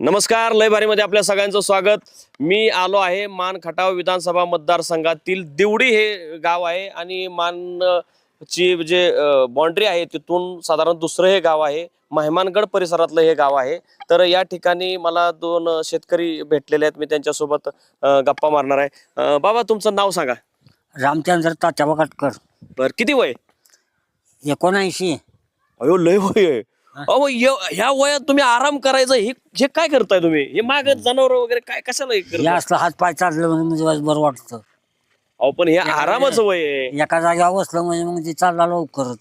नमस्कार लय भारीमध्ये आपल्या सगळ्यांचं स्वागत. मी आलो आहे मान खटाव विधानसभा मतदारसंघातील दिवडी हे गाव आहे आणि मान ची जे बाउंड्री आहे तिथून साधारण दुसरं हे गाव आहे. मेहमानगड परिसरातलं हे गाव आहे. तर या ठिकाणी मला दोन शेतकरी भेटलेले आहेत. मी त्यांच्यासोबत गप्पा मारणार आहे. बाबा तुमचं नाव सांगा. रामचंद्र तात्याबा काटकर बर किती वय? एकोणऐंशी. अयो लय वय आहे. अहो य- ह्या वयात तुम्ही आराम करायचं हे हे काय करताय तुम्ही? हे माग जनावर वगैरे काय कशाला हे हे करताय? असलं हात पाय चाललं म्हणजे म्हणजे बरं वाटतं. अहो पण हे आरामच वय आहे. एका जागेवर बसलं म्हणजे मग ते चालला लवकरच.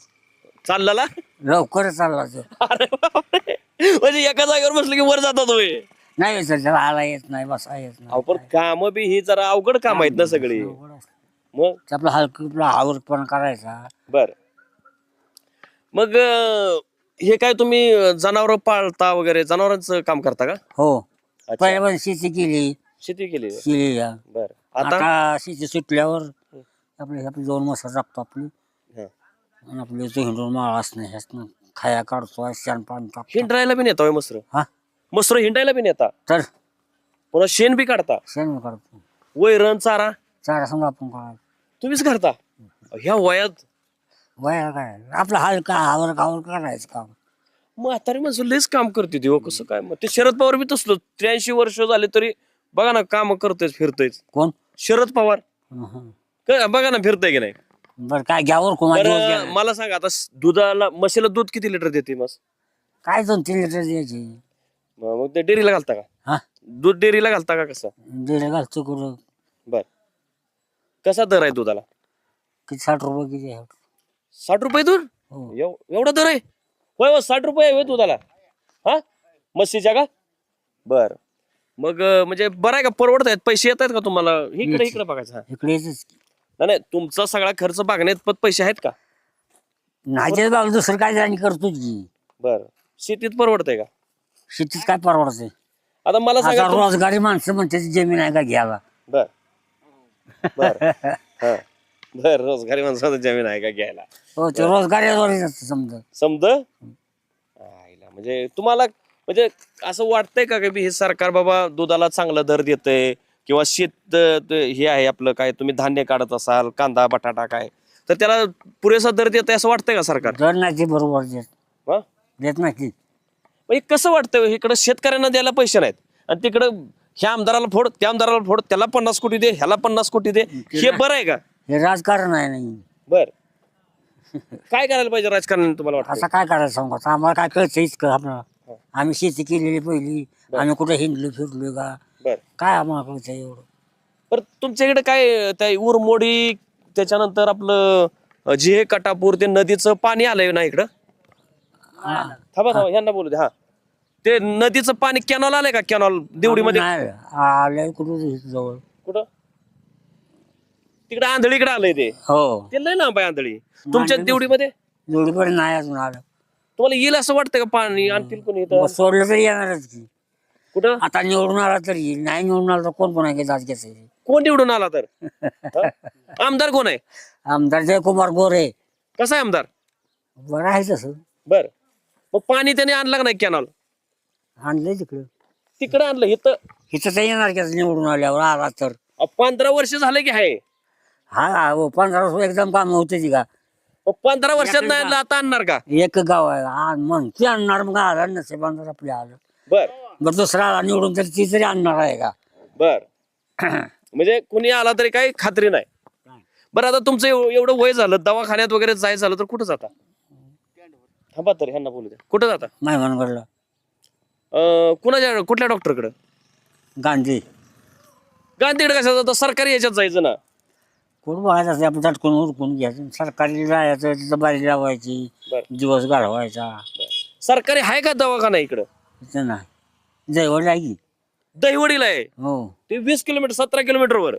चालला? लवकरच चालला तो. अरे बापरे. म्हणजे एका जागेवर बसलं की वर जातात होय नाही विचार त्याला आला येत नाही बसा येत अहो नाही पण काम बी ही जरा अवघड काम आहेत ना सगळी. असतं. मग? ते आपलं हलकं आपला आवडपण करायचा. बर. मग अं, हे काय तुम्ही जनावर पाळता वगैरे जनावरांचं काम करता का? हो. अच्छा. पहिल्या पण शेती केली. शेती केली. केली या. बर. आता? आता शेती सुटल्यावर आपली आपली दोन मसर टाकतो आपली. हा. आणि आपली तो हिंडून माळ असणं खाया काढतो शेण पाणी टाकतो. हिंडायला बी नेता होय मसर? हा. मसर हिंडायला बी नेता? तर? पुन्हा शेण बी काढता? शेण काढतो. वैरण चारा? चारा समजा आपण काढायचं तुम्हीच करता ह्या वयात वय काय आपलं हलका आवर कावर करायचं काम. म्हातारी माणसं लयच काम करते ते हो कसं काय? मग ते शरद पवार बी तसलं. त्र्याऐंशी वर्ष झाले तरी बघा ना काम करतोय फिरतोय कोण? शरद पवार. हं. क- बघा ना फिरतय की नाही. बरं काय घ्यावर कोणा बरं मला सांगा आता स- दुधाला म्हशीला दूध किती लिटर देते मस? काय दोन तीन लिटर द्यायचे? मग ते डेअरीला घालता का? हा? दूध डेअरीला घालता का कसं? दीड घालतो कुठं? बर. कसा दर आहे दुधाला? किती साठ रुपये किती आहे? साठ रुपये दूध? हो. एव- एवढा दर आहे? होय हो, साठ रुपये आहे होय दुधाला. हा? म्हशीच्या का बर. मग अं, म्हणजे बरं आहे का? परवडत आहेत? पैसे येत आहेत का तुम्हाला? इकडे इकडे. बघायचं हा. इकडे नाही नाही तुमचा सगळा खर्च बघण्यात पण पैसे आहेत का? नाही बाबा दुसरं काय जाणी करतोच की? बर. शेतीत परवडतंय का? शेतीत काय परवडते आता मला आता सांगा तुम- रोजगारी माणसं म्हणते जमीन आहे का घ्यावा? बर. बर. हा. बर रोजगारी माणसाचं जमीन आहे का घ्यायला? हो ते रोजगारीवर समजा. समज? आईला म्हणजे तुम्हाला म्हणजे असं वाटतंय का की हे सरकार बाबा दुधाला चांगला दर देतंय? किंवा शेत ते हे आहे आपलं काय तुम्ही धान्य काढत असाल कांदा बटाटा काय? तर त्याला पुरेसा दर देत असं वाटतंय का सरकार? दर नाही ते बरोबर देत. हा? देत नाही कसं वाटतं इकडं शेतकऱ्यांना द्यायला पैसे नाहीत. आणि तिकडं ह्या आमदाराला फोड त्या आमदाराला फोड त्याला पन्नास कोटी दे ह्याला पन्नास कोटी दे. हे बरं आहे का? हे राजकारण आहे नाही. बर. काय करायला पाहिजे राजकारणाने तुम्हाला वाटतं असं काय करायचं सांगू? आता आम्हाला काय कळतं इतकं आपल्याला आम्ही शेती केलेली पहिली. आम्ही कुठे हिंडलो फिरलो का? बर. काय आम्हाला कळतं एवढं? पर तुमच्या इकडे काय त्या उरमोडी त्याच्यानंतर आपलं अं, जिहे कटापूर ते नदीचं पाणी आलंय ना इकडं? थांबा थांबा ह्यांना बोलू दे हा. ते नदीचं पाणी कॅनॉल आलंय का? कॅनॉल देवडीमध्ये? नाही आल्या कुठं? जवळ. कुठं? तिकडे आंधळीकडे आलंय ते. हो. ते लय लांब आहे आंधळी. तुमच्या देवडीमध्ये? जोडीकडे नाही अजून आलं. तुम्हाला येईल असं वाटतं का पाणी? आणतील कोणी इथं? मग सोडलं तरी येणारच की. कुठं? आता निवडून आला तरी येईल. नाही निवडून आला तर कोण कोण आहे जात घ्यायचं कोण निवडून आला तर? हा? आमदार कोण आहे? आमदार जयकुमार गोरे. कसा आहे आमदार? बरं आहे तसं. बर. मग पाणी त्याने आणलं का नाही कॅनॉल आणलंय तिकडं. तिकडे आणलं. इथं इथं तर येणार की निवडून आल्यावर आला तर. अहो, पंधरा वर्ष झाले की आहे. हा पंधरा वर्ष एकदम काम होते ती का पंधरा वर्षात नाही आता आणणार का? एक गाव आहे. मग ती आणणार मग आला नसे पंधरा आपल्या आलं. बर. बरं दुसरा आला निवडून तर ती तरी आणणार आहे का? बर. म्हणजे कुणी आला तरी काही खात्री नाही. बरं आता तुमचं एव- एवढं वय झालं दवाखान्यात वगैरे जायचं झालं तर कुठं जाता? थांबा तरी ह्यांना बोलू द्या. कुठं जाता? मेहमानगडला अं, कुणाच्या कुठल्या डॉक्टरकडं? गांधी. गांधीकडे कसं जातं? सरकारी याच्यात जायचं ना. कोण असते आपण चटकून उरकून घ्यायचं? सरकारी जायचं तिथं बारी लावायची बर. दिवस घालवायचा. सरकारी आहे का दवाखाना इकडं? नाही. जयवड आहे की? दहिवडीला आहे? हो. ते वीस किलोमीटर सतरा किलोमीटरवर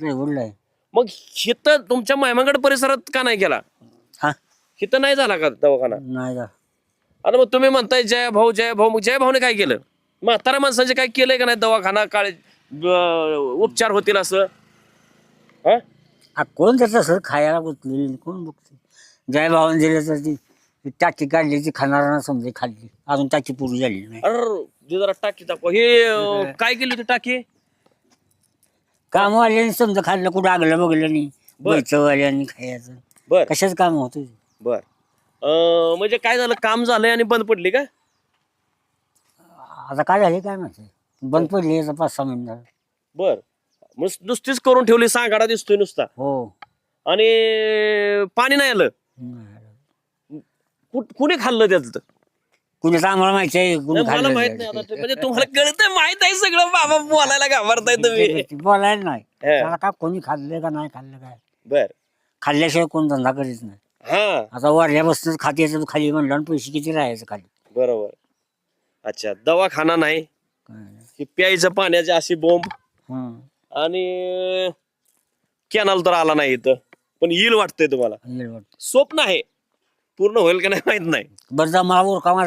जयवडला आहे. मग हिथं तुमच्या मायमागड परिसरात का नाही गेला? हा? हिथं नाही झाला का दवाखाना? नाही का आता मग तुम्ही म्हणताय जय भाऊ जय भाऊ मग जय भाऊने काय केलं? म्हातारा माणसांचे काय केलंय का नाही दवाखाना? काळे ब- उपचार होतील असं? हा? आ, कोण त्याचं असं खायला गुंतलेली कोण बघते जय भावाने दिलं तर ती टाकी काढली ती खाणारा समजे खाल्ली. अजून टाकी पुरी झाली नाही. अरे दे जरा टाकी दाखव. हे अं, काय केली होती टाकी? कामवाल्यांनी समजा खाल्लं कुठं आगलं बघलं नाही. बर. बैचवाल्यांनी खायचं. बर. कशाच काम होतं? बर. अं, म्हणजे काय झालं? काम झालंय आणि बंद पडली का? आता काय झाले काय माहिती? बंद पडली याचा पाच सहा महिने झाले. बर. मग नुसतीच करून ठेवली सांगाडा दिसतोय नुसता. हो. आणि पाणी नाही आलं. कुठ- कुणी खाल्लं त्याचं? कुणीच आम्हाला माहिती आहे कुणी मला खाल्लं माहीत नाही. आता. ते. म्हणजे तुम्हाला कळत माहीत आहे सगळं. बाबा बोलायला घाबरताय तुम्ही. ते बोलायला नाही. हा. त्याला काय कोणी खाल्लं का नाही खाल्लं काय? बर. खाल्ल्याशिवाय कोण धंदा करीत नाही. हा. आता वरल्यापासून खाते याचं खाली म्हणलं आणि पैसे किती राहायचं खाली? बरोबर. अच्छा दवाखाना नाही. काय? नाही. ही प्यायचं पाण्याची अशी बोंब. हं. आणि कॅनल तर आला नाही इथं पण येईल वाटतंय तुम्हाला. स्वप्न आहे. पूर्ण होईल का नाही माहीत नाही. बरं जा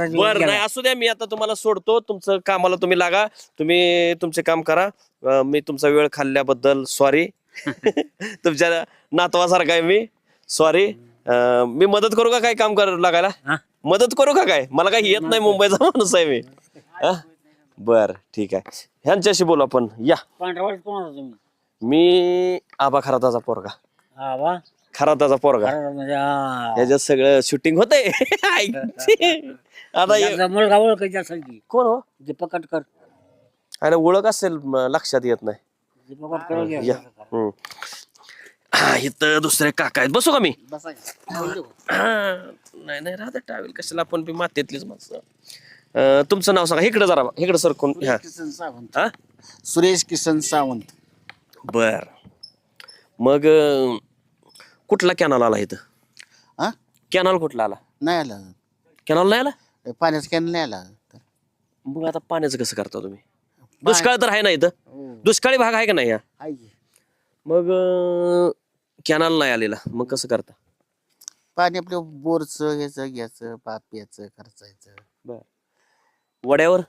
दिवस बर. नाही असू द्या मी आता तुम्हाला सोडतो. तुमचं कामाला तुम्ही लागा. तुम्ही तुमचे काम करा. अं, मी तुमचा वेळ खाल्ल्याबद्दल सॉरी तुमच्या नातवासारखा आहे मी. सॉरी मी मदत करू का काय काम कर लागायला? हा? मदत करू का काय? मला काही येत नाही मुंबईचा माणूस आहे मी? बर ठीक आहे. ह्यांच्याशी बोलू आपण. या. पांढरवाडीत कोण होता तुम्ही? मी आबा खराताचा पोरगा. हा वा खराताचा पोरगा. खरं म्हणजे हा. ह्याच्यात सगळं शूटिंग होतंय. आता हे- मुलगा ओळखायचा असेल की. कोण हो? दीपक कटकर. आणि ओळख असेल म, लक्षात येत नाही. दीपक कटकर या. हम्म. हा, इथं दुसरे काका आहेत. बसू का मी? हा, नाही नाही राहते टावेल. कशाला आपण बी मातीतलीच माणसं. अं, तुमचं नाव सांगा. इकडे जरा इकडे सर कोण? हा. किसन सावंत. हा? सुरेश किसन सावंत. बर. मग अं, कुठला कॅनल आला इथं? हा? कॅनल कुठला आला? नाही आला. कॅनल नाही आला? पाण्याचं कॅन नाही आला. तर मग आता पाण्याचं कसं करता तुम्ही? दुष्काळ तर आहे ना इथं? हो. दुष्काळी भाग आहे का नाही हा? आहे की. मग कॅनल नाही आलेला. मग कसं करता? पाणी आपलं बोरचं ह्याचं घ्यायचं पाप्याचं खर्चायचं. बर. वड्यावर?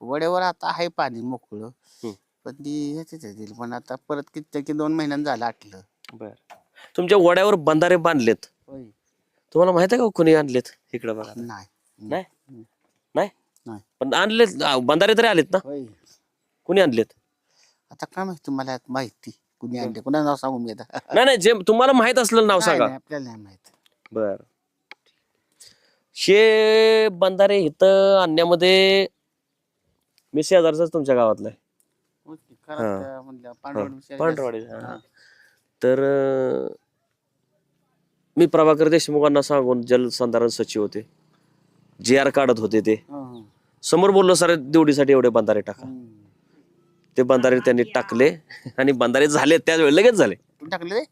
वड्यावर आता आहे पाणी मोकळं. हम्म. पण ती ह्याच्यात येतील पण आता परत किती की दोन महिन्यांनी झालं आटलं. बर. तुमच्या वड्यावर बंधारे बांधलेत. तुम्हाला माहीत आहे का कोणी आणलेत? इकडे बघा. नाही. नाही? नाही. नाही? पण आणलेत आ, बंधारे तरी आलेत ना? होय. कोणी आणलेत? आता काय माहिती तुम्हाला माहिती कुणी आणले? कुणा नाव सांगू मी आता? नाही नाही जे तुम्हाला माहीत असलेलं नाव नाही, सांगा. नाही, आपल्याला नाही माहीत. बर. हे बंधारे इथं आणण्यामध्ये मी शेजारच तुमच्या गावातलं. आहे पांढरवाडी. तर अं, मी प्रभाकर देशमुखांना सांगून जलसंधारण सचिव होते. जी आर काढत होते ते. समोर बोललो सर देवडीसाठी एवढे बंधारे टाका. ते बंधारे त्यांनी टाकले आणि बंधारे झाले त्याच वेळी लगेच झाले. टाकले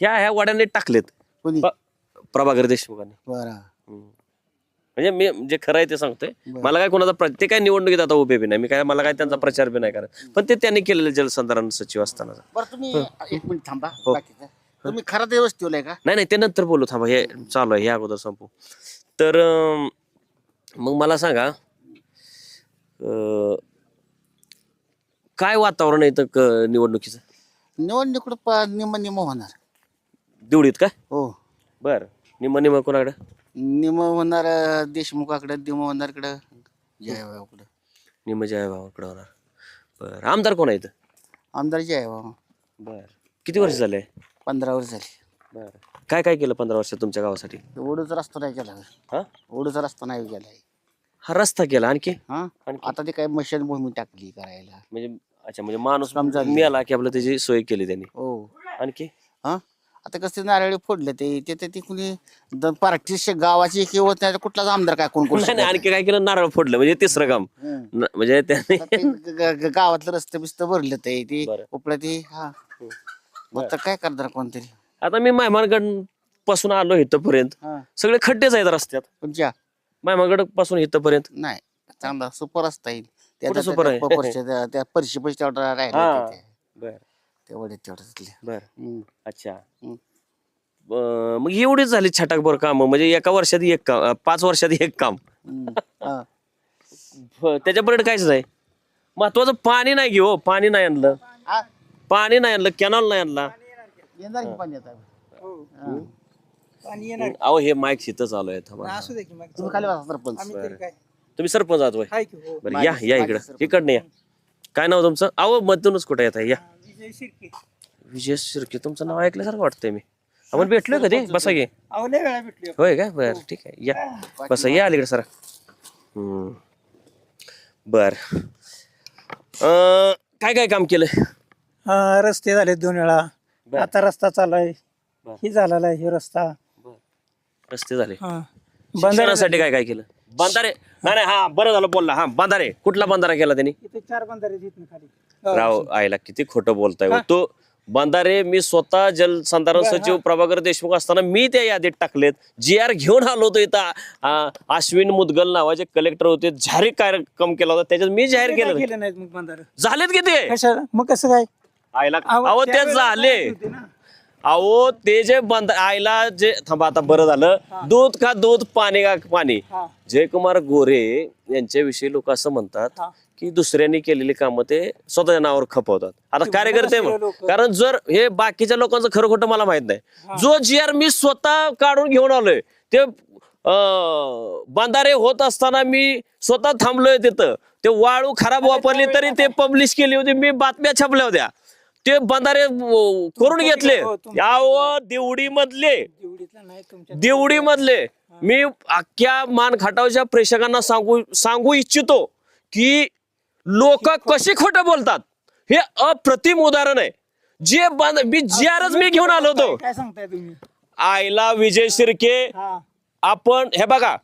ह्या ह्या वाड्याने टाकलेत. कोणी? प- प्रभाकर देशमुखांनी. बरं. हम्म. म्हणजे मी जे खरं आहे ते सांगतोय. मला काय कोणाचा प्र- ते काय निवडणुकीत आता उभे बी नाही. मी काय मला काय त्यांचा प्रचार बी नाही करत. पण ते त्यांनी केलेलं जलसंधारण सचिव असताना बरं तुम्ही एक मिनिट थांबा. हो. बाकीचं तुम्ही खरं वस्तूला का? नाही नाही ते नंतर बोलू. थांबा हे चालू आहे हे अगोदर संपू. तर अं, मग मला सांगा अं, काय वातावरण आहे इथं क- निवडणुकीचं? निवडणुकीकडं प- निम निम होणार. देवडीत काय हो. बर. निम निम कोणाकडे? निम होणार देशमुखाकडं निम होणार इकडं जयभाऊकडं निम जयभावाकडे होणार. बर आमदार कोण आहे इथं? आमदार जयभाऊ बर. किती वर्ष झाले? पंधरा वर्ष झाली. बर. काय काय केलं पंधरा वर्षात तुमच्या गावासाठी? ओढूचा रस्ता नाही केला. हा? ओढूचा रस्ता नाही केला. हा रस्ता केला आणखी? हा? आणखी? आता ते काय मशानभूमी टाकली करायला. म्हणजे अच्छा म्हणजे माणूस झालं. मिळाला की आपलं त्याची सोय केली त्यांनी. हो. आणखी? हा? आता कसं नारळी फोडले ते ते ते- ते कुणी द- गावाची किंवा त्या कुठलाच आमदार काय कोण कोण नाही नाही, आणखी काय केलं? नारळ फोडलं म्हणजे तिसरं काम. हं. न- म्हणजे त्यांनी आता ते ग- ग- ग- गावातलं रस्ते बिस्त भरले ते ती बरं. उपलं ती हा. मग तर काय करणार कोणतरी? आता मी मायमानगडपासून आलो इथपर्यंत. हा. सगळे खड्डेच आहेत रस्त्यात. तुमच्या मायमानगडपासून इथपर्यंत. नाही चांगला सुपर रस्ता येईल. त्या- कुठं त्या- super आहे? त्या पपरच्या- त्या- तेवढे तेवढं बर हम्म. अच्छा हम्म. ब- मग एवढीच झाली छटाकभर काम म्हणजे एका वर्षात एक काम पाच वर्षात एक काम. हम्म. हा. फ- त्याच्यापर्यंत काहीच नाही. महत्वाचं पाणी नाही घेऊ पाणी नाही आणलं. हा, पाणी नाही आणलं कॅनॉल नाही आणला. येणार की? पाणी आता? हा. अहो हे माईक शिथं चालू आहे थांबा. तुम्ही खाली बसा सरपंच. तुम्ही सरपंच आहात होय? हाय की हो. बरं या या इकडं. इकडनं या. काय नाव तुमचं? अहो मधूनच कुठे येत आहे? या. विजय शिर्के. विजय शिर्के तुमचं नाव ऐकल्यासारखं वाटतंय मी. आपण भेटलोय कधी? बसा घे अहो लय वेळा भेटली होय का? बर ठीक आहे. या. बसा या अलीकडे सर. बर. काय काय काम केलं हा रस्ते झाले दोन वेळा. बर. आता रस्ता चालू आहे बर. ही झालेला आहे हे रस्ता. रस्ते झाले. हा. शिक्षणासाठी काय काय केलं? बंधारे? नाही नाही हा बरं झालं बोलला. हा बंधारे. कुठला बंधारा केला त्यांनी? इथे चार बंधारे आहेत इथनं खाली. राव आईला किती खोटं बोलताय हो. तो बंधारे मी स्वतः जलसंधारण सचिव प्रभाकर देशमुख असताना मी त्या यादीत टाकलेत. जी आर घेऊन आलो होतो इथं. आ, अश्विन मुदगल नावाचे कलेक्टर होते जाहीर कार्यक्रम केला होता. त्याच्यात मी जाहीर ते केलं केलं नाहीत मग बंधारे झालेत किती कशाला? मग कसं काय? आईला अहो, अहो ते त्यावेळेला झाले. काय होते ना? अहो ते जे बंद आईला जे थांबा आता बरं झालं. दूध का दूध पाणी का पाणी. हा. जयकुमार गोरे यांच्याविषयी लोक असं म्हणतात हा. की दुसऱ्यांनी केलेली कामं ते स्वतःच्या नावावर खपवतात. आता कार्यकर्ते बरेचसे म्हण- लोकं- कारण जर हे बाकीच्या लोकांचं खरं खोटं मला माहीत नाही. जो जी आर मी स्वतः काढून घेऊन आलोय ते अं, बंधारे होत असताना मी स्वतः थांबलोय तिथं. ते वाळू खराब वापरली तरी ते पब्लिश केली होती मी बातम्या छापल्या होत्या. ते बंधारे अं, करून घेतले. हो, यावं देवडी मधले एवढीतला नाही तुमच्या देवडी मधले मी अख्ख्या मान खाटावच्या प्रेक्षकांना सांगू सांगू इच्छितो की लोक कशी खोटं बोलतात? हे अप्रतिम उदाहरण आहे. जे मी जी आरच मी घेऊन आलो होतो. काय सांगताय तुम्ही? आईला विजय शिर्के. हा. आपण हे बघा.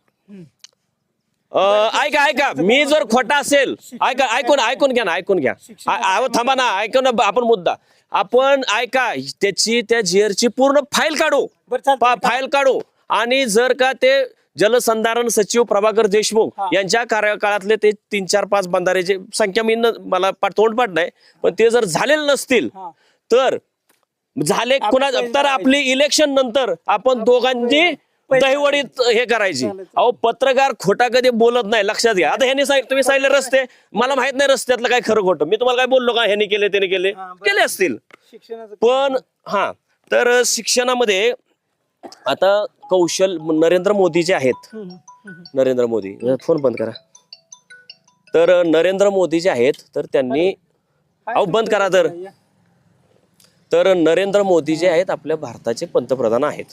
अं, ऐका ऐका. मी जर खोटा असेल ऐका ऐकून ऐकून घ्या ना ऐकून घ्या. आ- अहो, थांबा ना ऐकून ना आपण मुद्दा. आपण ऐका त्याची त्या जिअरची पूर्ण फाईल काढू. बरं चालतंय. पा- फाईल काढू. आणि जर का ते जलसंधारण सचिव प्रभाकर देशमुख यांच्या कार्यकाळातले ते तीन चार पाच बंधारेचे संख्या मी मला पा- तोंडपाठ नाही पण ते जर झालेले नसतील. तर झाले कुणा तर आपली इलेक्शन नंतर आपण दोघांनी दहीवडीत हे करायची. अहो पत्रकार खोटा कधी बोलत नाही लक्षात घ्या. आता ह्यांनी सांगितलं तुम्ही सांगितले रस्ते मला माहीत नाही रस्त्यातलं काय खरं खोटं. मी तुम्हाला काय बोललो का? ह्यांनी केले त्याने केले. केले असतील. पण हा तर शिक्षणामध्ये आता कौशल नरेंद्र मोदी जे आहेत नरेंद्र मोदी फोन बंद करा. तर नरेंद्र मोदी जे आहेत तर त्यांनी अहो बंद करा तर. तर नरेंद्र मोदी जे आहेत आपल्या भारताचे पंतप्रधान आहेत.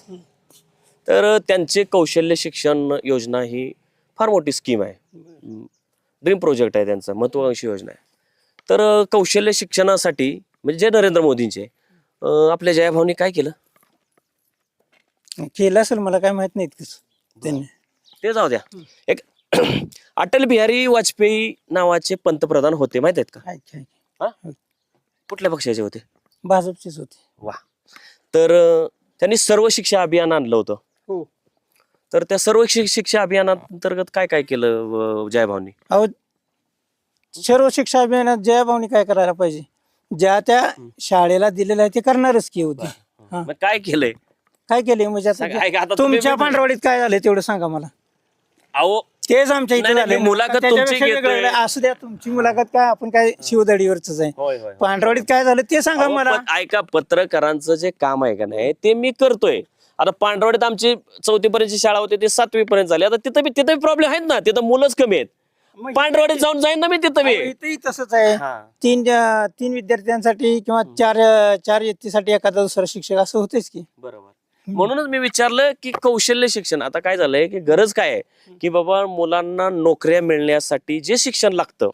तर त्यांचे कौशल्य शिक्षण योजना ही फार मोठी स्कीम आहे. ड्रीम प्रोजेक्ट आहे त्यांचा महत्वाकांक्षी योजना आहे. तर कौशल्य शिक्षणासाठी म्हणजे जे नरेंद्र मोदींचे आपल्या जयाभावनी काय केलं? केलं असेल मला काय माहीत नाही इतकंच त्यांनी. ते जाऊ द्या. एक अटल बिहारी वाजपेयी नावाचे पंतप्रधान होते माहीत आहेत का? हा? कुठल्या पक्षाचे होते? भाजपचेच होते. वा. तर अं, त्यांनी सर्व शिक्षा अभियान आणलं होतं. हो. तर त्या सर्व शि- शिक्षा अभियानांतर्गत काय काय केलं अं, जयभावनी अहो सर्व शिक्षा अभियानात जयाभाऊनी काय करायला पाहिजे? ज्या त्या शाळेला दिलेलं आहे ते करणारच की होती हा. मग काय केलंय? काय केले म्हणजे सांगा, आता ऐका, आता तुम्ही- तुमच्या पांढरवाडीत काय झालं तेवढं सांगा मला. अहो तेच आमच्या इथे नाही, नाही, झाले मी मुलाखत तुमची घेतोय. असू द्या तुमची मुलाखत काय आपण काय शिवदडीवरच आहे. होय होय पांढरवाडीत काय झालं ते सांगा अहो, मला. पण ऐका पत्रकारांचं जे काम आहे का नाही ते मी करतोय. आता पांढरवाडीत आमची चौथी पर्यंतची शाळा होती ते सातवी पर्यंत झाली. आता तिथं बी तिथं प्रॉब्लेम आहेत ना. तिथं मुलंच कमी आहेत. मग पांढरवाडीत जाऊन जाईन ना मी तिथं बी. अहो, इथेही तसंच आहे. हा. तीन अं, तीन विद्यार्थ्यांसाठी किंवा चार अं, चार व्यक्तीसाठी एखादा दुसरा शिक्षक असं होतेच की. बरोबर. म्हणूनच मी विचारलं की कौशल्य शिक्षण आता काय झालंय की गरज काय आहे? की बाबा मुलांना नोकऱ्या मिळण्यासाठी जे शिक्षण लागतं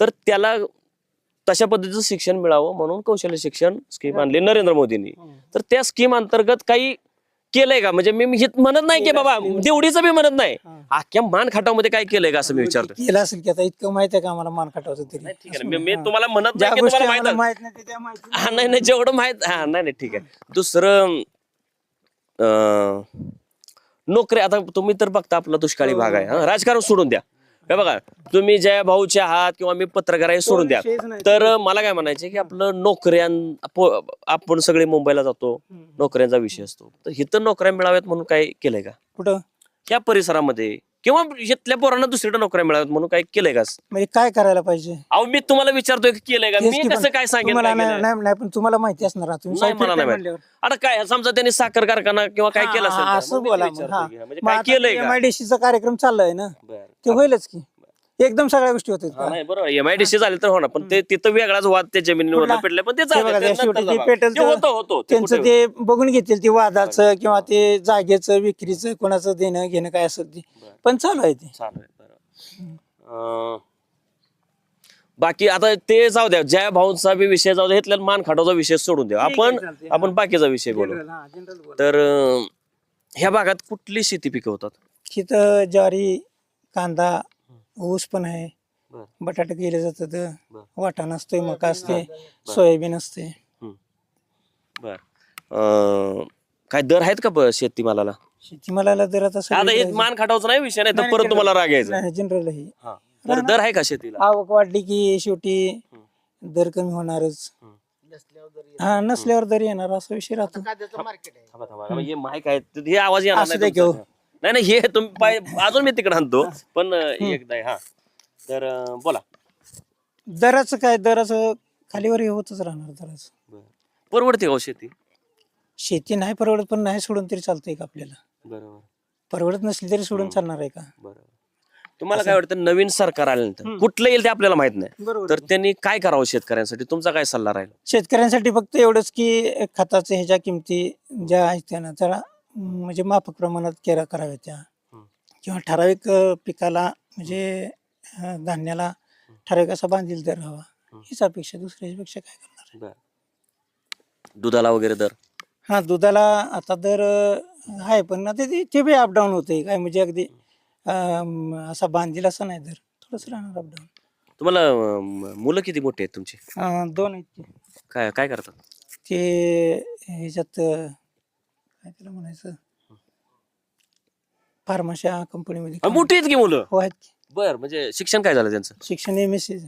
तर त्याला तशा पद्धतीचं शिक्षण मिळावं म्हणून कौशल्य शिक्षण स्कीम आणली नरेंद्र मोदींनी. तर त्या स्कीम अंतर्गत काही केलंय का? म्हणजे मी हे म्हणत नाही की बाबा देवडीचं मी म्हणत नाही. अख्ख्या मान खाटामध्ये काय केलंय का असं मी विचारतो केलं असेल की आता इतकं माहीत आहे का आम्हाला मान खाटावचं तरी ठीक आहे. ना. मी- मी तुम्हाला म्हणत नाही की गोष्टी तुम्हाला माहीत आम्हाला आहे. माहीत नाही ते त्या माहिती हा नाही नाही जेवढं माहीत हा नाही नाही ठीक आहे. दुसरं अं, नोकऱ्या आता तुम्ही तर बघता आपला दुष्काळी भाग आहे हा, राजकारण सोडून द्या. हे बघा तुम्ही जया भाऊचे आहात किंवा मी पत्रकार आहे सोडून द्या विषयच नाही. तर मला काय म्हणायचं की आपलं नोकऱ्यां आप- आपण सगळे मुंबईला जातो नोकऱ्यांचा विषय असतो. तर इथं नोकऱ्या मिळाव्यात म्हणून काय केलंय का? कुठं? या परिसरामध्ये. किंवा इथल्या पोरांना दुसरीकडे नोकऱ्या मिळाव्यात म्हणून काय केलंय का? म्हणजे काय करायला पाहिजे अहो मी तुम्हाला विचारतोय की केलंय का तेच मी की कसं पण काय तुम्हाला काय नाही केलंय? नाही- नाही, पण तुम्हाला माहिती असणार. तुम्ही नाही साहेब मला नाही फिरताय माहिती म्हणल्यावर. आता काय समजा त्यांनी साखर कारखाना किंवा काय हा, केलं असेल तर, असं मग मी बोला ते मग, विचारतोय हा. की, म्हणजे मग काय आता केलंय का MIDC चा कार्यक्रम चाललाय ना बरं. ते होईलच की एकदम सगळ्या गोष्टी होतात हा? नाही बरोबर. एमआयडीसी झाले तर होणार पण ते तिथं वेगळाच वाद त्या जमिनीवर कुठला? पेटले पण ते ते झालं, बघा, ते त्या शेवटी नंतर ते झालं. पेटेल ते तर होतं होतं ते त्यांचं कुठे? ते बघून घेतील ते वादाचं किंवा ते जागेचं विक्रीचं कोणाचं देणं घेणं काय असेल ते. पण चालू आहे ते. चालू आहे. अं, बाकी आता ते जाऊ द्या ज्या भाऊंचा बी विषय जाऊ द्या इथल्या मान खाटाचा विषय सोडून द्या आपण चालतंय. आपण बाकीचा विषय बोलू. तर अं, ह्या भागात कुठली शेती पिकवतात? तिथं ज्वारी कांदा ऊस पण आहे. बर. बटाटे केले जातात. बर. वाटाणा असतोय मका असते सोयाबीन असते बर. अं, काय दर आहेत का ब- शेतीमालाला? शेतीमालाला दर आता हे मान खाटावचा नाही विषय नाही तर परत तुम्हाला राग यायचा. नाही जनरल ही हा. तर दर आहे का शेतीला? आवक वाढली की शेवटी दर कमी होणारच. हा नसल्यावर दर येणार असा विषय राहतो. मार्केट आहे. थांबा, थांबा. हे माईक आहे. तर हे आवाज येणार असू नाही घेऊ. नाही नाही हे तुम्ही पाय अजून मी तिकडे आणतो पण एकदा हा. तर अं, बोला. दराचं काय दराचं खालीवर हे होतच राहणार दराचं. परवडते का हो शेती? शेती नाही परवडत पण नाही सोडून तरी चालतंय का आपल्याला? बरोबर. परवडत नसली तरी सोडून चालणार आहे का? बरोबर. तुम्हाला काय वाटतं नवीन सरकार आल्यानंतर कुठलं येईल ते आपल्याला माहीत नाही. बरोबर. तर त्यांनी काय करावं शेतकऱ्यांसाठी? तुमचा काय सल्ला राहील? शेतकऱ्यांसाठी फक्त एवढंच की खताचे ह्याच्या किमती ज्या आहेत त्या ना अं, म्हणजे माफक प्रमाणात केरा कराव्या त्या किंवा ठराविक पिकाला म्हणजे धान्याला ठराविक असा बांधील दर हवा हीच अपेक्षा दुसऱ्यापेक्षा काय करणार? दुधाला वगैरे दर? हा दुधाला आता दर आहे पण आता ते ते बी अपडाऊन होते काय म्हणजे अगदी असा बांधील असा नाही दर. थोडंच राहणार अपडाऊन तुम्हाला मुलं किती मोठी आहेत तुमची? दोन आहेत. काय काय करतात? ते ह्याच्यात काय त्याला म्हणायचं फार्माशा कंपनीमध्ये अं, मोठी आहेत की मुलं? हो आहेत की. बर म्हणजे शिक्षण काय झालं त्यांचं? शिक्षण एम एस सी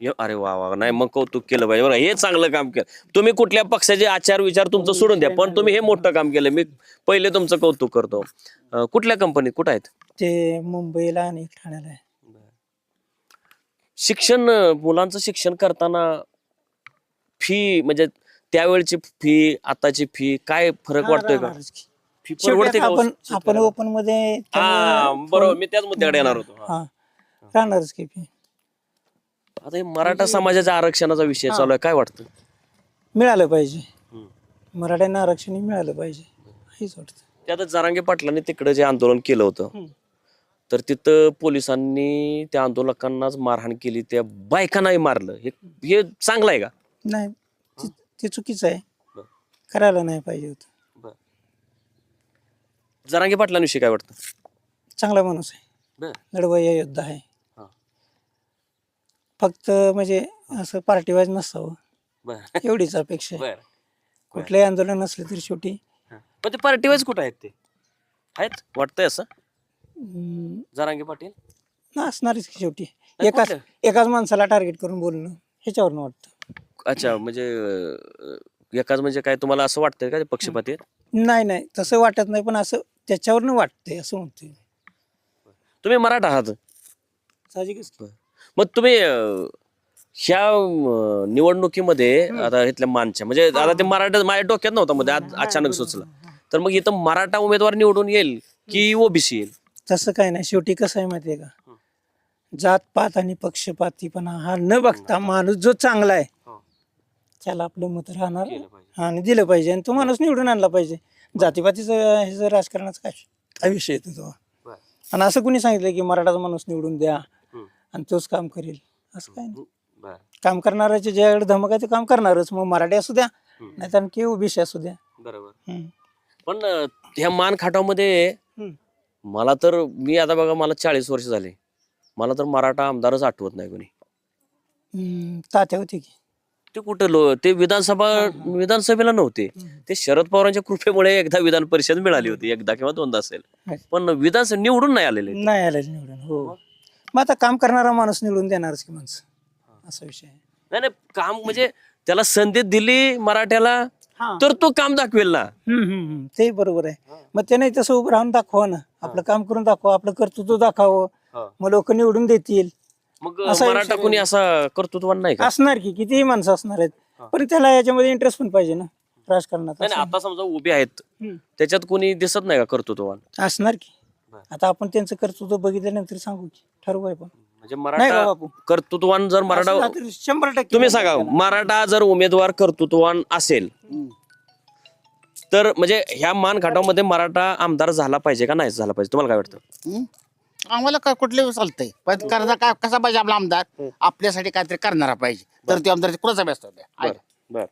य- अरे वा वा नाही मग कौतुक केलं पाहिजे. बरं हे चांगलं काम केलं. तुम्ही कुठल्या पक्षाचे आचार विचार तुमचं सोडून द्या पण तुम्ही हे मोठं काम केलं. मी पहिले तुमचं कौतुक करतो. अं, कुठल्या कंपनीत कुठं आहेत? ते मुंबईला आणि ठाण्याला आहे. शिक्षण अं, मुलांचं शिक्षण करताना फी म्हणजे त्यावेळची फी आताची फी काय फरक वाटतोय का? राहणारच की. फी शेवटी परवडते आता का? आपण हो आपण ओपनमध्ये हा त्यामुळे बरोबर. मी त्याच मुद्द्याकडे येणार होतो. हा. हा. राहणारच की फी. आता हे मराठा समाजाच्या आरक्षणाचा विषय चालू आहे. काय वाटतं? मिळालं पाहिजे. हम्म. मराठ्यांना आरक्षण मिळालं पाहिजे. हेच वाटतं. त्यातच जारांगे पाटलांनी तिकडे जे आंदोलन केलं होतं तर तिथं पोलिसांनी त्या आंदोलकांनाच मारहाण केली त्या बायकांनाही मारलं. हे हे चांगलं आहे का? नाही ते- चुकीचं आहे. बरं. करायला नाही पाहिजे होतं. जरांगे पाटलांविषयी काय वाटतं? चांगला माणूस आहे. लढवय्या योद्धा आहे. हा. फक्त म्हणजे असं पार्टी वाईज नसावं एवढीच अपेक्षा आहे. कुठलंही आंदोलन नसलं तरी शेवटी. पण ते पार्टी वाईज कुठं आहेत ते? आहेत? वाटतंय असं? हम्म, जरांगे पाटील? असणारच की शेवटी. नाही, एकाच कुठलं? एकाच माणसाला टार्गेट करून बोलणं ह्याच्यावरनं वाटतं. अच्छा म्हणजे अं, एकाच म्हणजे काय तुम्हाला असं वाटतंय का ते पक्षपाती आहेत? नाही नाही. तसं वाटत नाही पण असं त्याच्यावरनं वाटतंय असं म्हणतोय तुम्ही मराठा आहात? साहजिकच की. मग तुम्ही अं, ह्या अं, निवडणुकीमध्ये आता इथल्या मानच्या म्हणजे आता ते मराठा माझ्या डोक्यात नव्हता मध्ये आज अचानक सुचलं. तर मग इथं मराठा उमेदवार निवडून येईल की ओबीसी येईल? तसं काय नाही. शेवटी कसं आहे माहितीये का? जात पात आणि पक्षपातीपणा हा न बघता माणूस जो चांगला आहे त्याला आपलं मत राहणार आणि दिलं पाहिजे. आणि तो माणूस निवडून आणला पाहिजे. जातीपातीचं ह्याचं राजकारणाचा काय काय विषय येतो तो? आणि असं कुणी सांगितलं की मराठाचा माणूस निवडून द्या आणि तोच काम करेल? असं काय नाही. काम करणाऱ्याचे ज्याकडे धमक आहे ते काम करणारच. मग मराठी असू द्या नाही तर आणखी ओबीसी असू द्या. बरोबर. हम्म. पण अं, ह्या मान खाटामध्ये हम्म. मला तर मी आता बघा मला चाळीस वर्ष झाले. मला तर मराठा आमदारच आठवत नाही कोणी. हम्म, तात्या होते की? ते कुठं लो ते विधानसभा विधानसभेला नव्हते. ते शरद पवारांच्या कृपेमुळे एकदा विधान परिषद मिळाली होती. एकदा किंवा दोनदा असेल. पण विधानसभा निवडून नाही आलेले. नाही आलं निवडून हो. मग? आता काम करणारा माणूस निवडून देणारच की माणसं. असा विषय आहे. नाही नाही काम म्हणजे त्याला संधी दिली मराठ्याला हा. तर तो काम दाखवेल ना. हम्म, हम्म, हम्म. ते बरोबर आहे. मग त्याने तसं उभं राहून दाखवा ना. आपलं काम करून दाखवा. आपलं कर्तृत्व दाखवावं. मग लोक निवडून देतील. मग असा मराठा विषय कोणी असा कर्तृत्वान नाही का? असणार की कितीही माणसं असणार आहेत पण त्याला याच्यामध्ये इंटरेस्ट पण पाहिजे ना राजकारणात नाही नाही, आता समजा उभे आहेत हम्म. त्याच्यात कोणी दिसत नाही का कर्तृत्ववान? असणार की. बरं. आता आपण त्यांचं कर्तृत्व बघितल्यानंतर सांगू की ठरवू आहे पण म्हणजे नाही का मराठा बापू? कर्तृत्ववान जर मराठा तर शंभर टक्के तुम्ही सांगा मराठा जर उमेदवार कर्तृत्ववान असेल तर म्हणजे ह्या मानमध्ये मराठा आमदार झाला पाहिजे का नाही झाला पाहिजे? तुम्हाला काय वाटतं? आम्हाला का कुठले चालतंय. पण कर्जा काय कसा पाहिजे आपला आमदार? आपल्यासाठी काहीतरी करणारा पाहिजे. तर ते आमदार कुणाचा व्यस्त बर बर.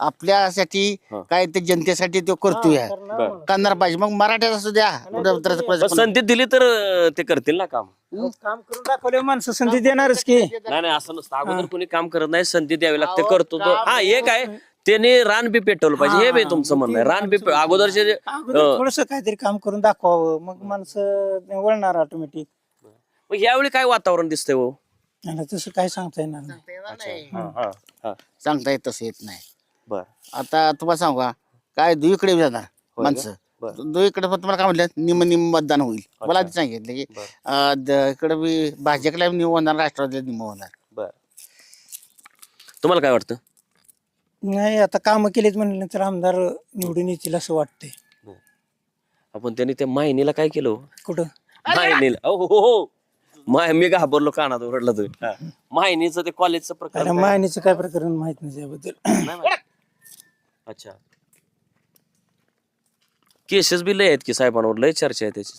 आपल्यासाठी हा. काय ते जनतेसाठी तो करतोय. करणार पाहिजे. मग मराठ्यात असू द्या कुठं कुणाचं- संधी दिली तर अं, ते करतील ना काम? काम करून दाखवले माणसं. संधी देणारच की. नाही नाही असं नसतं. अगोदर कोणी काम करत नाही संधी द्यावी लागते करतो तो. हा एक आहे. त्याने रान बी पेटवलं पाहिजे. हे बी तुमचं म्हणणं आहे. रान बी पे- अगोदरचे जे थोडस काहीतरी काम करून दाखवावं. मग माणसं वळणार ऑटोमॅटिक मग यावेळी काय वातावरण दिसतंय हो? आणि तसं काय सांगता येणार नाही. हा, हा, हा. सांगता येत तसं येत नाही. बर. आता तुम्हाला सांगू का? काय दुईकडे जाणार? माणसं. बरं. दुईकडे पण तुम्हाला काय म्हटलं निम निम मतदान होईल. मला आधी सांगितलं की बरं. अं, द- इकडे बी भाजपला निम होणार राष्ट्रवादीला निम होणार. बर. तुम्हाला काय वाटतं? नाही आता काम केलीच म्हणल्यानंतर आमदार निवडून येतील असं वाटतंय. आपण त्यांनी त्या माहिनीला काय केलं हो? कुठं? माहिनीला हो हो हो. माय मी घाबरलो कानात ओरडला तुम्ही. माहिनीचं ते कॉलेजचं प्रकार कारण मायनीचं काय प्रकरण माहीत नाही त्याबद्दल. नाही माहीत. अच्छा. केसेस बी लय आहेत की साहेबांवर लय चर्चा आहे त्याची.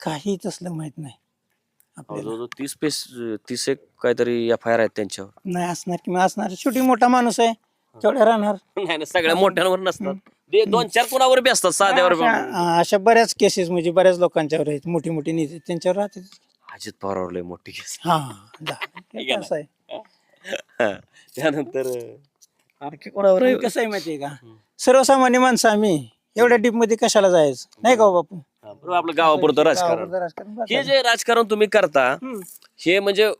काही तसलं माहीत नाही आपल्याला. जवळजवळ तीस पेस तीस एक काहीतरी एफ आय आर आहेत त्यांच्यावर. नाही असणार किंवा असणार. शेवटी मोठा माणूस आहे. तेवढ्या राहणार. नाही नाही सगळ्या मोठ्यांवर नसतात. ते दोन चार कुणावर बी असतात साध्यावर बी. अशा अशा बऱ्याच केसेस म्हणजे बऱ्याच लोकांच्यावर आहेत. मोठी मोठी नेते त्यांच्यावर राहते. अजित पवारवर लय मोठी केस हा. असं आहे. हा. त्यानंतर अं, आणखी कोणावर आहे? कसं आहे माहितीये का? सर्वसामान्य माणसं आम्ही. एवढ्या डीपमध्ये कशाला जायचं? नाही का हो बापू? हा, बरोबर आपलं गावापुरतं राजकारण. हे. जे राजकारण तुम्ही करता हम्म. हे म्हणजे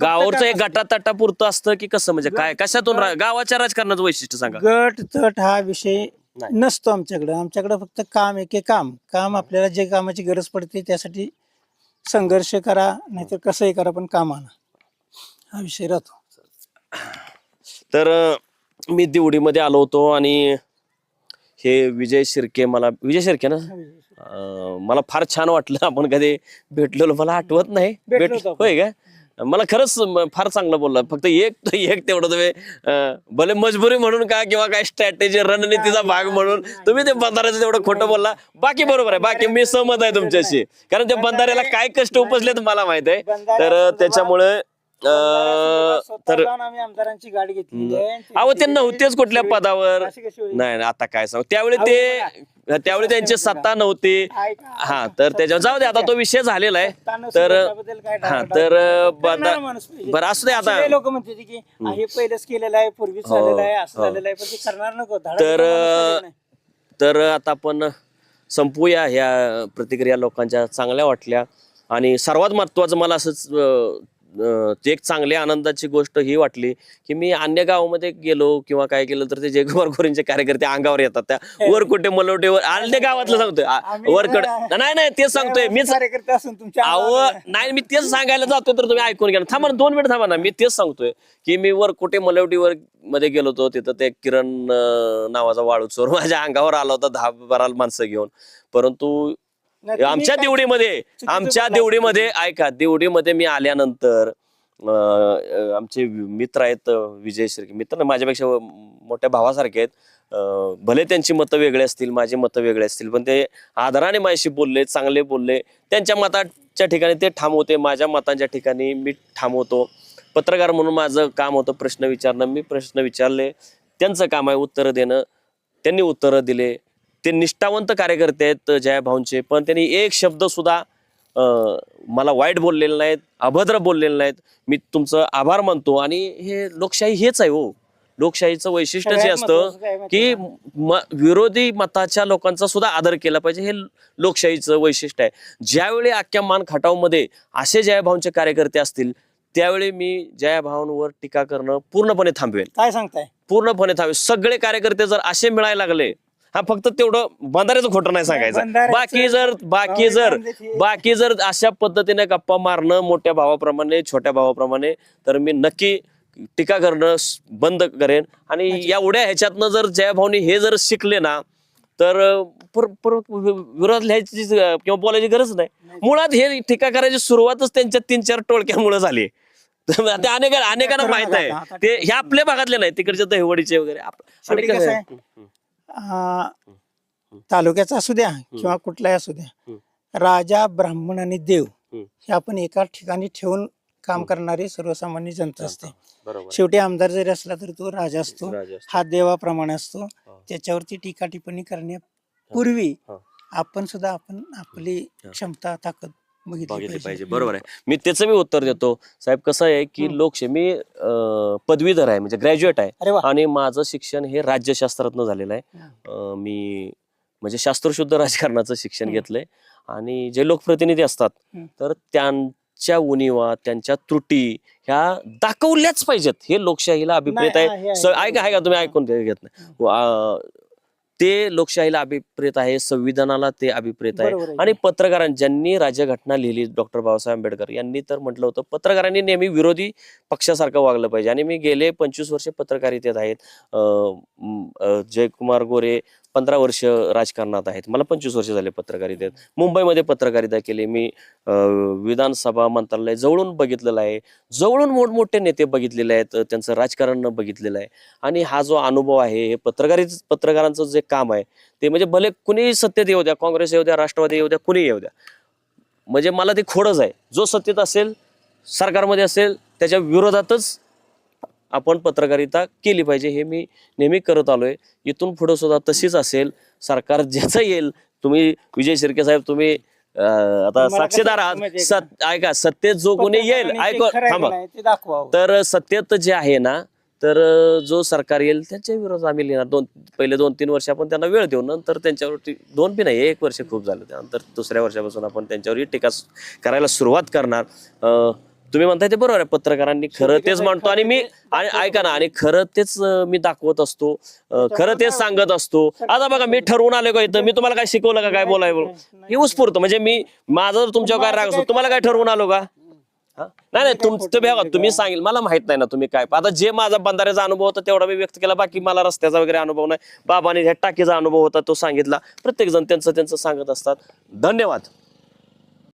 गावावरचं एक गटातटा पुरतं असतं की कसं म्हणजे काय? कशातून रा- गावाच्या राजकारणाचं वैशिष्ट्य सांगा. गट तट हा विषय नाही. नसतो आमच्याकडे. आमच्याकडे फक्त काम एके काम. काम आपल्याला जे कामाची गरज पडते त्यासाठी संघर्ष करा नाहीतर कसंही करा पण काम आणा. हा विषय राहतो. तर अं, मी दिवडीमध्ये आलो होतो आणि हे विजय शिर्के मला विजय शिर्के ना? अं, मला फार छान वाटलं. आपण कधी भेटलेलो. मला आठवत नाही. भेटलो भेट आपण. होय का? मला खरंच फार चांगलं बोलला फक्त एक एक तेवढं तुम्ही भले मजबुरी म्हणून का किंवा काय स्ट्रॅटेजी रणनीतीचा भाग म्हणून तुम्ही ते बंधाऱ्याचं तेवढं खोटं बोलला. बाकी बरोबर आहे. बाकी मी सहमत आहे तुमच्याशी. कारण त्या बंधाऱ्याला काय कष्ट उपजले मला माहीत आहे. तर त्याच्यामुळे तर आमदारांची गाडी घेतली अहो ते नव्हतेच कुठल्या पदावर. नाही, आता काय सांग. त्यावेळी ते त्यावेळी त्यांची सत्ता नव्हती. हा तर त्याच्यावर जाऊ दे आता तो विषय झालेला आहे तर हा तर. बरं असू दे आता लोक म्हणते की हा, पहिलंच केलेलं आहे पूर्वीच हो, झालेलं आहे असं हो. झालेलं आहे पण ते करणार नको धाडा तर. तर आता आपण संपूया ह्या प्रतिक्रिया लोकांच्या चांगल्या वाटल्या आणि सर्वात महत्वाचं मला असंच एक चांगली आनंदाची गोष्ट ही वाटली की मी अन्य गावामध्ये गेलो किंवा काय केलं तर ते जयकुमार गोरेंचे कार्यकर्ते अंगावर येतात. त्या वर कुठे मलवटेवर अन्य गावातलं सांगतोय. वरकड नाही. नाही तेच सांगतोय. मीच कार्यकर्ते असून तुमच्या अहो नाही. मी तेच सांगायला जातो तर तुम्ही ऐकून घ्या. थांबा ना दोन मिनिट थांबा ना. मी तेच सांगतोय की मी वर कुठे मलवटीवर मध्ये गेलो होतो तिथं ते किरण नावाचा वाळू चोर माझ्या अंगावर आला होता दहा बारा माणसं घेऊन. परंतु आमच्या देवडीमध्ये आमच्या देवडीमध्ये ऐका देवडीमध्ये मी आल्यानंतर आमचे मित्र आहेत विजय शिर्के. मित्र ना माझ्यापेक्षा मोठ्या भावासारखे आहेत. भले त्यांची मतं वेगळी असतील माझी मतं वेगळी असतील पण ते आदराने माझ्याशी बोलले चांगले बोलले. त्यांच्या मताच्या ठिकाणी ते ठाम होते माझ्या मतांच्या ठिकाणी मी ठाम होतो पत्रकार म्हणून माझं काम होतं प्रश्न विचारणं. मी प्रश्न विचारले त्यांचं काम आहे उत्तरं देणं. त्यांनी उत्तरं दिले. ते निष्ठावंत कार्यकर्ते आहेत जया भाऊंचे. पण त्यांनी एक शब्द सुद्धा मला वाईट बोललेले नाहीत अभद्र बोललेले नाहीत. मी तुमचं आभार मानतो. आणि हे लोकशाही हेच आहे हो. लोकशाहीचं वैशिष्ट्य जे असतं की म- विरोधी मताच्या लोकांचा सुद्धा आदर केला पाहिजे. हे लोकशाहीचं वैशिष्ट्य आहे. ज्यावेळी अख्ख्या मान खटावमध्ये असे जयाभाऊंचे कार्यकर्ते असतील त्यावेळी मी जयाभावांवर टीका करणं पूर्णपणे थांबवेल काय सांगताय? पूर्णपणे थांबवेल सगळे कार्यकर्ते जर असे मिळायला लागले हा फक्त तेवढं बंधाऱ्याचं खोटं नाही सांगायचं. बाकी जर बाकी जर बाकी जर अशा पद्धतीने गप्पा मारणं मोठ्या भावाप्रमाणे छोट्या भावाप्रमाणे तर मी नक्की टीका करणं बंद करेन. आणि एवढ्या ह्याच्यातनं जर जयभावनी हे जर शिकले ना तर विरोध लिहायची किंवा बोलायची गरज नाही. मुळात हे टीका करायची सुरुवातच त्यांच्या तीन चार टोळक्यामुळे झाली. ते अनेक अनेकांना माहीत नाही ते हे आपल्या भागातले नाही तिकडचे दहिवडीचे वगैरे. आणि कसं आहे? तालुक्याचा असू द्या किंवा कुठलाही असू द्या. राजा ब्राह्मण आणि देव. हे. आपण एका ठिकाणी ठेवून काम करणारी सर्वसामान्य जनता असते. शेवटी आमदार जरी असला तरी तो राजा असतो. हा देवाप्रमाणे असतो. त्याच्यावरती टीका टिप्पणी करण्यापूर्वी. आपण सुद्धा आपण आपली क्षमता ताकद बघितली पाहिजे. बरोबर आहे. मी त्याचं मी उत्तर देतो. साहेब कसं आहे की. लोकशाही मी अं, पदवीधर आहे म्हणजे ग्रॅज्युएट आहे. वा. आणि माझं शिक्षण हे राज्यशास्त्रातनं झालेलं आहे. अं, मी म्हणजे शास्त्रशुद्ध राजकारणाचं शिक्षण. घेतलंय. आणि जे लोकप्रतिनिधी असतात हम्म. तर त्यांच्या उणीवा त्यांच्या त्रुटी ह्या दाखवल्याच पाहिजेत. हे लोकशाहीला अभिप्रेत नाही, आहे आहे, आहे. स- ऐका ऐका तुम्ही ऐकून घे- घेत नाही. अं, ते लोकशाहीला अभिप्रेत आहे संविधानाला ते अभिप्रेत आहे. आणि पत्रकारांनी ज्यांनी राज्यघटना लिहिली डॉक्टर बाबासाहेब आंबेडकर यांनी तर म्हटलं होतं पत्रकारांनी नेहमी विरोधी पक्षासारखं वागलं पाहिजे. आणि मी गेले पंचवीस वर्ष पत्रकारितेत आहेत. जयकुमार गोरे पंधरा वर्ष राजकारणात आहेत. मला पंचवीस वर्ष झाले पत्रकारितेत. मुंबईमध्ये पत्रकारिता केली. मी विधानसभा मंत्रालय जवळून बघितलेलं आहे. जवळून मोठमोठे नेते बघितलेले आहेत. त्यांचं राजकारण बघितलेलं आहे. आणि हा जो अनुभव आहे हे पत्रकारित पत्रकारांचं जे काम आहे ते म्हणजे भले कुणीही सत्तेत येऊ द्या काँग्रेस येऊ द्या राष्ट्रवादी येऊ द्या कुणीही येऊ द्या. म्हणजे मला ते खोडच आहे. जो सत्तेत असेल सरकारमध्ये असेल त्याच्या विरोधातच आपण पत्रकारिता केली पाहिजे हे मी नेहमी करत आलोय. इथून पुढे सुद्धा तशीच असेल. सरकार ज्याचं येईल तुम्ही विजय शिर्के साहेब तुम्ही आता साक्षीदार आहात. ऐका सत्तेत जो कोणी येईल ऐक आहे थांबा. तर सत्तेत जे आहे ना तर जो सरकार येईल त्यांच्या विरोधात आम्ही लिहिणार. दोन पहिले दोन तीन वर्ष आपण त्यांना वेळ देऊ. नंतर त्यांच्यावरती दोन बी नाही एक वर्ष खूप झालं. त्यानंतर दुसऱ्या वर्षापासून आपण त्यांच्यावर टीका करायला सुरुवात करणार. अं, तुम्ही म्हणताय ते बरोबर आहे पत्रकारांनी खरं तेच म्हणतो आणि मी आणि ऐका ना आणि खरं तेच मी दाखवत असतो. खरं तेच सांगत असतो. आता बघा मी ठरवून आलो का इथं? मी तुम्हाला काय शिकवलं का काय बोलाय बोल? हे उत्स्फूर्त. म्हणजे मी माझं जर तुमच्यावर काय राग असतो तुम्हाला काय ठरवून आलो का? नाही. नाही तुम तुम्ही बघा तुम्ही सांगेल. मला माहीत नाही ना तुम्ही काय. आता जे माझा बंधाऱ्याचा अनुभव होता तेवढा मी व्यक्त केला. बाकी मला रस्त्याचा वगैरे अनुभव नाही. बाबाने ह्या टाकीचा अनुभव होता तो सांगितला. प्रत्येक जण त्यांचं त्यांचं सांगत असतात. धन्यवाद.